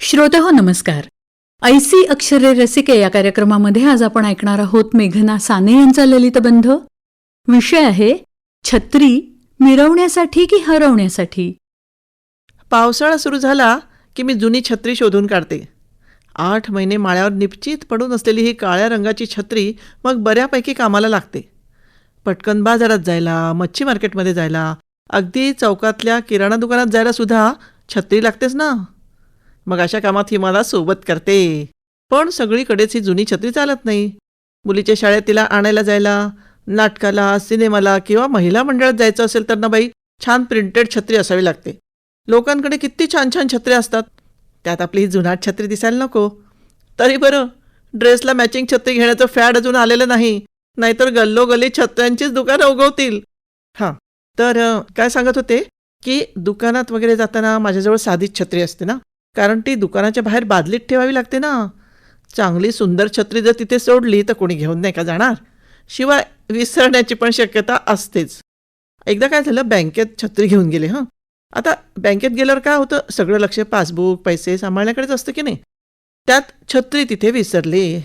श्रोते हो नमस्कार. ऐसी अक्षरे रसिके या कार्यक्रमामध्ये आज आपण ऐकणार आहोत मेघना साने यांचा ललितबंध विषय आहे छत्री मिरवण्यासाठी की हरवण्यासाठी? पावसाळा सुरू झाला की मी जुनी छत्री शोधून काढते. आठ महिने माळ्यावर निपचित पडून असलेली ही काळ्या रंगाची छत्री मग बऱ्यापैकी कामाला लागते. पटकन बाजारात जायला मच्छी मार्केटमध्ये जायला अगदी चौकातल्या किराणा दुकानात जायला सुद्धा छत्री लागतेच ना? मग अशा कामात ही मला सोबत करते. पण सगळीकडेच ही जुनी छत्री चालत नाही. मुलीच्या शाळेत तिला आणायला जायला नाटकाला सिनेमाला किंवा महिला मंडळात जायचं असेल तर ना बाई छान प्रिंटेड छत्री असावी लागते. लोकांकडे किती छान छान छत्र्या असतात. त्यात आपली ही जुनाट छत्री दिसायला नको. तरी बरं ड्रेसला मॅचिंग छत्री घेण्याचं फॅड अजून आलेलं नाही. नाहीतर गल्लोगल्ली छत्र्यांचीच दुकानं उगवतील. हां तर काय सांगत होते की दुकानात वगैरे जाताना माझ्याजवळ साधीच छत्री असते ना? कारण ती दुकानाच्या बाहेर बादलीत ठेवावी लागते ना. चांगली सुंदर छत्री जर तिथे सोडली तर कोणी घेऊन नाही का जाणार? शिवाय विसरण्याची पण शक्यता असतेच. एकदा काय झालं बँकेत छत्री घेऊन गेले हां. आता बँकेत गेल्यावर काय होतं? सगळं लक्ष पासबुक पैसे सांभाळण्याकडेच असतं की नाही? त्यात छत्री तिथे विसरली.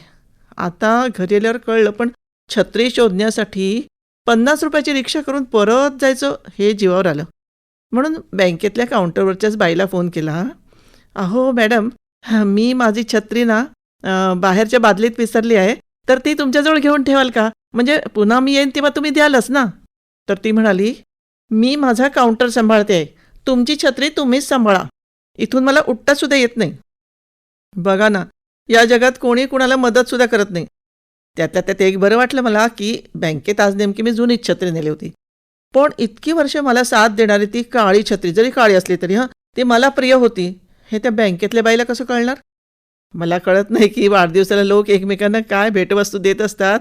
आता घरी आल्यावर कळलं पण छत्री शोधण्यासाठी पन्नास रुपयाची रिक्षा करून परत जायचं हे जीवावर आलं. म्हणून बँकेतल्या काउंटरवरच्याच बाईला फोन केला अहो मॅडम मी माझी छत्री ना बाहेरच्या बादलीत विसरली आहे. तर ती तुमच्याजवळ घेऊन ठेवाल का? म्हणजे पुन्हा मी येईन तेव्हा तुम्ही द्यालच ना? तर ती म्हणाली मी माझा काउंटर सांभाळते. आहे तुमची छत्री तुम्हीच सांभाळा. इथून मला उठतासुद्धा येत नाही. बघा ना या जगात कोणी कुणाला मदतसुद्धा करत नाही. त्यातल्या त्यात एक बरं वाटलं मला की बँकेत आज नेमकी मी जुनीच छत्री नेली होती. पण इतकी वर्ष मला साथ देणारी ती काळी छत्री जरी काळी असली तरी हां ती मला प्रिय होती. हे त्या बँकेतल्या बाईला कसं कळणार? मला कळत नाही की वाढदिवसाला लोक एकमेकांना काय भेटवस्तू देत असतात.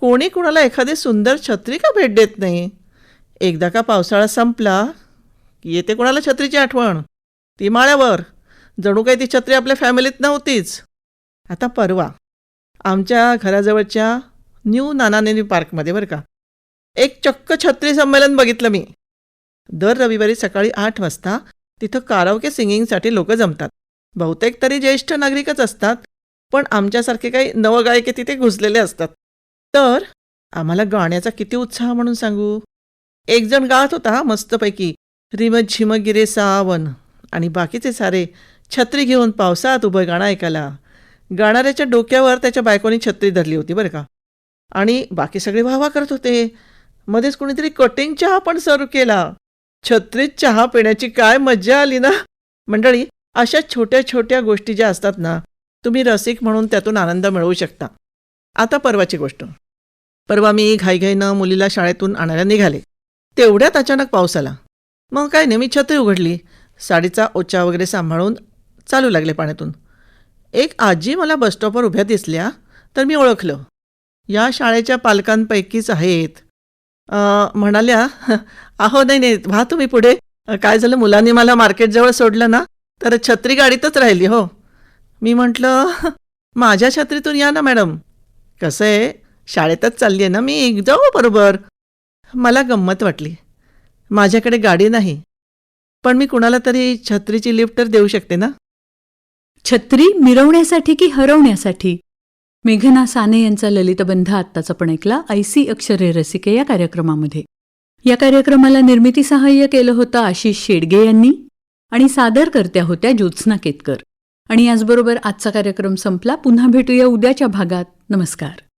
कोणी कुणाला एखादी सुंदर छत्री का भेट देत नाही? एकदा का पावसाळा संपला की येते कोणाला छत्रीची आठवण? ती माळ्यावर. जणू काही ती छत्री आपल्या फॅमिलीत नव्हतीच. आता परवा. आमच्या घराजवळच्या न्यू नानानेनी पार्कमध्ये बरं का. एक चक्क छत्री संमेलन बघितलं मी. दर रविवारी सकाळी आठ वाजता तिथं कारावके सिंगिंगसाठी लोक जमतात. बहुतेक तरी ज्येष्ठ नागरिकच असतात पण आमच्यासारखे काही नवगायके तिथे घुसलेले असतात. तर आम्हाला गाण्याचा किती उत्साह म्हणून सांगू? एक जण गात होता मस्तपैकी रिम झिम गिरे सावन. आणि बाकीचे सारे छत्री घेऊन पावसात उभं गाणं ऐकायला. गाणाऱ्याच्या डोक्यावर त्याच्या बायकोनी छत्री धरली होती बरं का. आणि बाकी सगळे वाहवा करत होते. मध्येच कुणीतरी कटिंग चहा पण सर्व केला. छत्रीत चहा पिण्याची काय मज्जा आली ना? मंडळी अशा छोट्या छोट्या गोष्टी ज्या असतात ना तुम्ही रसिक म्हणून त्यातून आनंद मिळवू शकता. आता परवाची गोष्ट. परवा मी घाईघाईनं मुलीला शाळेतून आणायला निघाले. तेवढ्यात अचानक पाऊस आला. मग काय नाही मी छत्री उघडली. साडीचा ओचा वगैरे सांभाळून चालू लागले पाण्यातून. एक आजी मला बसस्टॉपवर उभ्या दिसल्या तर मी ओळखलं. या शाळेच्या पालकांपैकीच आहेत म्हणाल्या अहो नाही नाही व्हा तुम्ही पुढे. काय झालं? मुलांनी मला मार्केटजवळ सोडलं ना तर छत्री गाडीतच राहिली हो. मी म्हटलं माझ्या छत्रीतून या ना मॅडम. कसं आहे? शाळेतच चालली आहे ना मी? जाऊ बरोबर. मला गंमत वाटली. माझ्याकडे गाडी नाही पण मी कुणाला तरी छत्रीची लिफ्ट तर देऊ शकते ना? छत्री मिरवण्यासाठी की हरवण्यासाठी? मेघना साने यांचा ललितबंध आत्ताच आपण ऐकला. ऐसी अक्षरे रसिके या कार्यक्रमामध्ये. या कार्यक्रमाला निर्मिती सहाय्य केलं होतं आशिष शेडगे यांनी आणि सादर करत्या होत्या ज्योत्स्ना केतकर. आणि याचबरोबर आजचा कार्यक्रम संपला. पुन्हा भेटूया उद्याच्या भागात. नमस्कार.